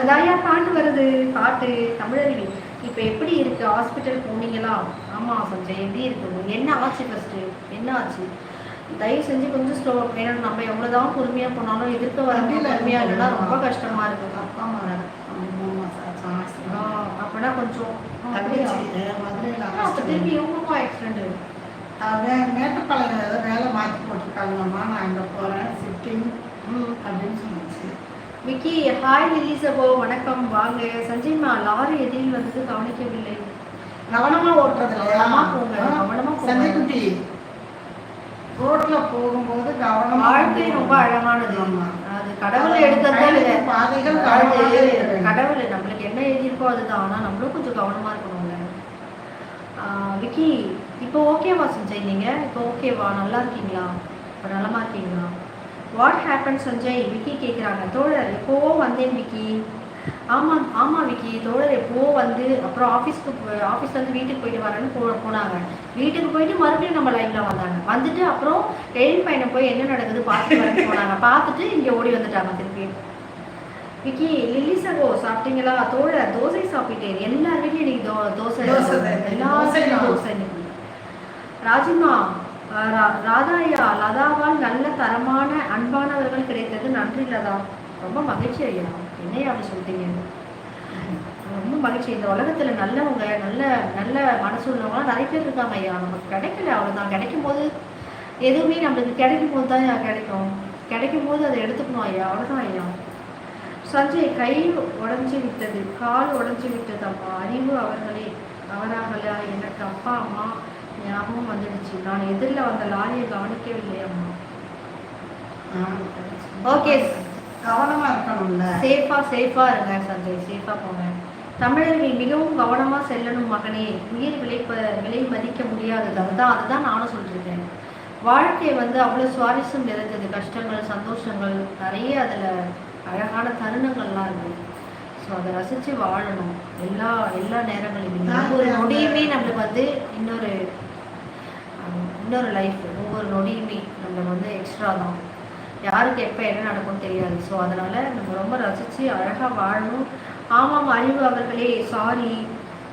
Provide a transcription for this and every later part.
அதுதான்யா பாட்டு வருது? பாட்டு தமிழருவி இப்போ எப்படி இருக்கு? ஹாஸ்பிட்டல் போனீங்களா? ஆமா சஞ்சய் எப்படி இருக்கு என்ன ஆச்சு ஃபர்ஸ்ட் என்ன ஆச்சு? தயவு செஞ்சு கொஞ்சம் ஸ்லோ ஏன்னா நம்ம எவ்வளவுதான் பொறுமையா போனாலும் எதிர்க்க வர வண்டியில பொறுமையா இல்லைன்னா ரொம்ப இருக்கும். கஷ்டமா இருக்கு அப்பா அம்மா அப்பனா கொஞ்சம் திருப்பி இவங்களுக்கும் ஆக்சிடென்ட் அவன் மேட்டுப்பாளையம் வேலை மாற்றி போட்டிருக்காங்கம்மா நான் அங்கே போகிறேன் சிட்டிங் அப்படின்னு சொன்னிச்சு விக்கி ஹாய் எலிசபோ வணக்கம். வாங்க. சஞ்சய்மா லாரி எதிரில் வந்தது கவனிக்கவில்லை. கவனமா ஓட்டுறது கவனமா போங்க, கவனமா போங்க. சந்திக்குட்டி ரோட்ல போகும்போது கவனமா வாழ்க்கை ரொம்ப அழகானது. அது கடவுள் இல்லை. பாதைகள். கடவுள் நம்மளுக்கு என்ன எழுதியிருக்கோ அதுதான். ஆனா நம்மளும் கொஞ்சம் கவனமா இருக்கணும்ல. விக்கி இப்போ ஓகேவா சஞ்சய் நீங்க? இப்போ ஓகேவா நல்லா இருக்கீங்களா? இப்போ நலமா இருக்கீங்களா? What happen Sanjay? விக்கி கேக்குறாங்க. தோழர் எப்போவோ வந்தேன் விக்கி? ஆமா ஆமா விக்கி. தோழர் எப்போவோ வந்து அப்புறம் ஆஃபீஸ்க்கு ஆஃபீஸ்ல இருந்து வீட்டுக்கு போயிட்டு வரேன்னு போ போனாங்க. வீட்டுக்கு போயிட்டு மறுபடியும் நம்ம லைவ்ல வந்தாங்க. வந்துட்டு அப்புறம் ரயில் பயணம் போய் என்ன நடக்குது பார்த்துட்டு வரேன்னு போனாங்க. பார்த்துட்டு இங்க ஓடி வந்துட்டாங்க திருப்பி. விக்கி லில்லி சகோ சாப்பிட்டீங்களா? தோழர் தோசை சாப்பிட்டேன். எல்லார் வீட்லயும் இன்னைக்கு தோ தோசை. எல்லா தோசை ராஜிமா ராதாயா லதாவால் நல்ல தரமான அன்பானவர்கள் கிடைத்தது நன்றி லதா. ரொம்ப மகிழ்ச்சி ஐயா. என்னையா அப்படி சொல்லிட்டீங்க ரொம்ப மகிழ்ச்சி. இந்த உலகத்துல நல்லவங்க நல்ல நல்ல மனசு உள்ளவங்களாம் நிறைய பேர் இருக்காங்க ஐயா. நமக்கு கிடைக்கல அவ்வளவுதான். கிடைக்கும் போது எதுவுமே நம்மளுக்கு கிடைக்கும் போது தான் ஐயா கிடைக்கும். கிடைக்கும் போது அதை எடுத்துக்கணும் ஐயா. அவ்வளவுதான் ஐயா. சஞ்சய் கை உடஞ்சி விட்டது கால் உடஞ்சி விட்டது அம்மா அறிவு அவர்களே. அவராகலா எனக்கு அப்பா அம்மா. ஞாபகம் வந்துடுச்சு. நான் எதிரில் வந்த லாரியை கவனிக்கவில்லை அம்மா Okay. கவனமா இருக்கணும்ல. சேஃபா சேஃபா இருங்க சஞ்சய். சேஃபா போங்க. தமிழர்கள் மிகவும் கவனமா செல்லணும் மகனே. உயிர் விளைப்ப விலை மதிக்க முடியாதது. அதுதான் அதுதான் நானும் சொல்லிருக்கேன். வாழ்க்கை வந்து அவ்வளோ சுவாரஸ்யம் நிறைந்தது கஷ்டங்கள் சந்தோஷங்கள் நிறைய அதில் அழகான தருணங்கள்லாம் இருக்கு. ஸோ அதை ரசித்து வாழணும். எல்லா எல்லா நேரங்களிலுமே. ஒவ்வொரு நொடியுமே நம்மளுக்கு வந்து இன்னொரு இன்னொரு லைஃப் ஒவ்வொரு நொடியுமே நம்மளுக்கு வந்து எக்ஸ்ட்ரா தான். யாருக்கு எப்போ என்ன நடக்கும்னு தெரியாது. ஸோ அதனால் நம்ம ரொம்ப ரசித்து அழகாக வாழணும். ஆமாம் அறிவு அவர்களே சாரி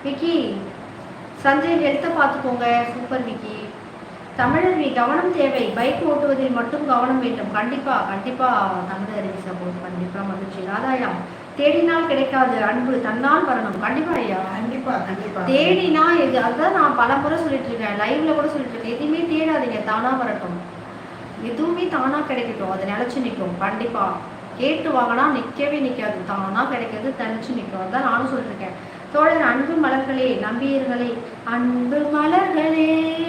விக்கி சஞ்சய் ஹெல்த்தை பார்த்துக்கோங்க. சூப்பர் விக்கி. தமிழர் நீ கவனம் தேவை. பைக் ஓட்டுவதில் மட்டும் கவனம் வேண்டும். கண்டிப்பாக கண்டிப்பாக தமிழர் சப்போர்ட் கண்டிப்பாக மகிழ்ச்சி. ஆதாயம் தேடினால் கிடைக்காது. அன்பு தன்னால் வரணும். கண்டிப்பா ஐயா. கண்டிப்பா தேடினா இது அதுதான் நான் பல முறை சொல்லிட்டு இருக்கேன் லைவ்ல கூட சொல்லிட்டு இருக்கேன் எதுவுமே தேடாதீங்க. தானா வரட்டும். எதுவுமே தானா கிடைக்கட்டும். அது நினைச்சு நிற்கும். கண்டிப்பா. கேட்டு வாங்கினா நிக்கவே நிக்காது. தானா கிடைக்கிறது தனிச்சு நிற்கும். அதுதான் நானும் சொல்லிருக்கேன் தோழர் அன்பு மலர்களே நம்பியர்களே அன்பு மலர்களே.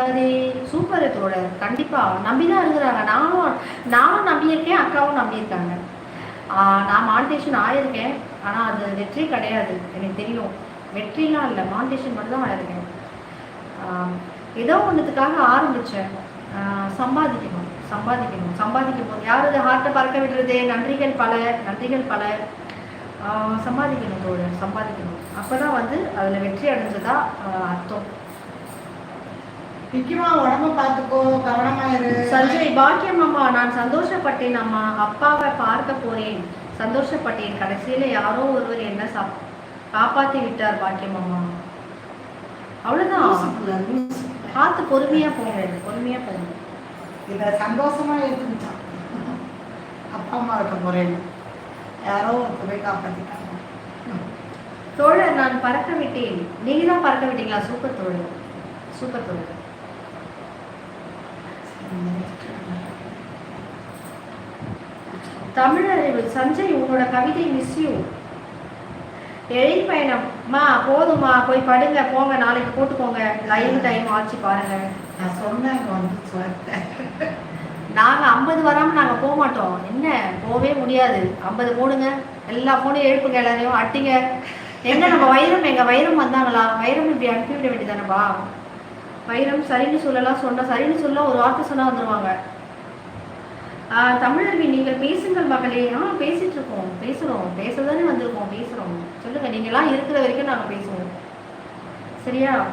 மாதிரி சூப்பர் தோழர் நம்பி நம்பிதான் இருக்கிறாங்க. நானும் நானும் நம்பியிருக்கேன் அக்காவும் நம்பியிருக்காங்க. நான் மானிட்டேஷன் ஆயிருக்கேன். ஆனால் அது வெற்றி கிடையாது. எனக்கு தெரியும். வெற்றிலாம் இல்லை. மானிட்டேஷன் மட்டும் தான் ஆயிருக்கேன் ஏதோ ஒன்றுத்துக்காக ஆரம்பித்தேன் சம்பாதிக்கணும். சம்பாதிக்கணும். சம்பாதிக்கும் போது யார் இது ஹார்ட்டை பறக்க விடுறது? நன்றிகள் பல. நன்றிகள் பல. சம்பாதிக்கணும் தோழர். சம்பாதிக்கணும். அப்பதான் வந்து அதில் வெற்றி அடைஞ்சதா அர்த்தம். நிச்சயமா உடம்ப பார்த்துக்கோ கவனமா இரு. சஞ்சய் பாக்கியம் அம்மா நான் சந்தோஷப்பட்டேன் அம்மா. அப்பாவை பார்க்க போறேன். சந்தோஷப்பட்டேன். கடைசியில யாரோ ஒருவர் என்ன சா- காப்பாத்தி விட்டார் பாக்கியம் அம்மா அவ்வளவுதான். பார்த்து பொறுமையா போங்க பொறுமையா போங்க. இத சந்தோஷமா எடுத்துக்கிட்டான் அப்பா அம்மா இருக்க போறேன்னு. யாரோ ஒருத்தர் போய் காப்பாத்திட்டாங்க. தோழர் நான் பறக்க விட்டேன். நீங்க தான் பறக்க விட்டீங்களா? சூப்பர் தோழர். சூப்பர் தோழர். தமிழறிவு சஞ்சய் உன்னோட கவிதை மிஸ் யூ எழில் பயணம். மா போதுமா போய் படுங்க போங்க நாளைக்கு போட்டுக்கோங்க. லைவ் டைம் ஆச்சு பாருங்க. நான் சொன்னேன் வந்து வந்துச்சு நாங்க ஐம்பது வராம நாங்க போக மாட்டோம். என்ன? போகவே முடியாது. ஐம்பது போடுங்க. எல்லா போனும் எழுப்புங்க எல்லாரையும் அட்டிங்க எங்க நம்ம வைரம்? எங்க வைரம் வந்தாங்களா? வைரம் இப்படி அனுப்பிவிட வேண்டியதானப்பா? வைரம் சரின்னு சொல்லலாம் சொன்னா சரின்னு சொல்ல ஒரு வார்த்தை சொன்னா வந்துருவாங்க. ஆஹ் தமிழர்வி நீங்கள் பேசுங்கள் மகளே. ஆ பேசிட்டு இருக்கோம் பேசுறோம். பேசதானே வந்திருக்கோம். பேசுறோம். சொல்லுங்க நீங்களாம் இருக்கிற வரைக்கும் நாங்க பேசுவோம். சரியா?